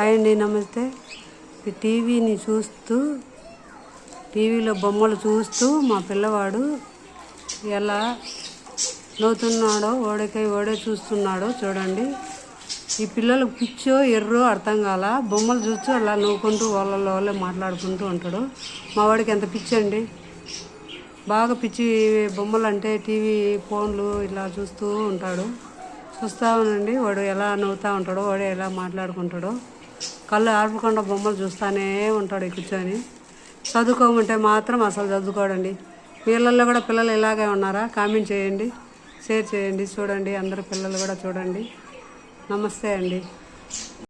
Hi అండి నమస్తే. టీవీని చూస్తూ టీవీలో బొమ్మలు చూస్తూ మా పిల్లవాడు ఎలా నవ్వుతున్నాడో ఓడికై ఓడే చూస్తున్నాడో చూడండి. ఈ పిల్లలకు పిచ్చో ఎర్రో అర్థం కాల. బొమ్మలు చూస్తూ అలా నవ్వుకుంటూ వాళ్ళలో వాళ్ళే మాట్లాడుకుంటూ ఉంటాడు. మా వాడికి ఎంత పిచ్చి అండి. బాగా పిచ్చి బొమ్మలు అంటే టీవీ ఫోన్లు ఇలా చూస్తూ ఉంటాడు. చూస్తూ ఉండండి వాడు ఎలా నవ్వుతూ ఉంటాడో వాడు ఎలా మాట్లాడుకుంటాడో. కళ్ళు ఆర్పకుండా బొమ్మలు చూస్తూనే ఉంటాడు కూర్చొని. చదువుకోమంటే మాత్రం అసలు చదువుకోడండి. వీళ్ళల్లో కూడా పిల్లలు ఇలాగే ఉన్నారా? కామెంట్ చేయండి. షేర్ చేయండి. చూడండి. అందరు పిల్లలు కూడా చూడండి. నమస్తే అండి.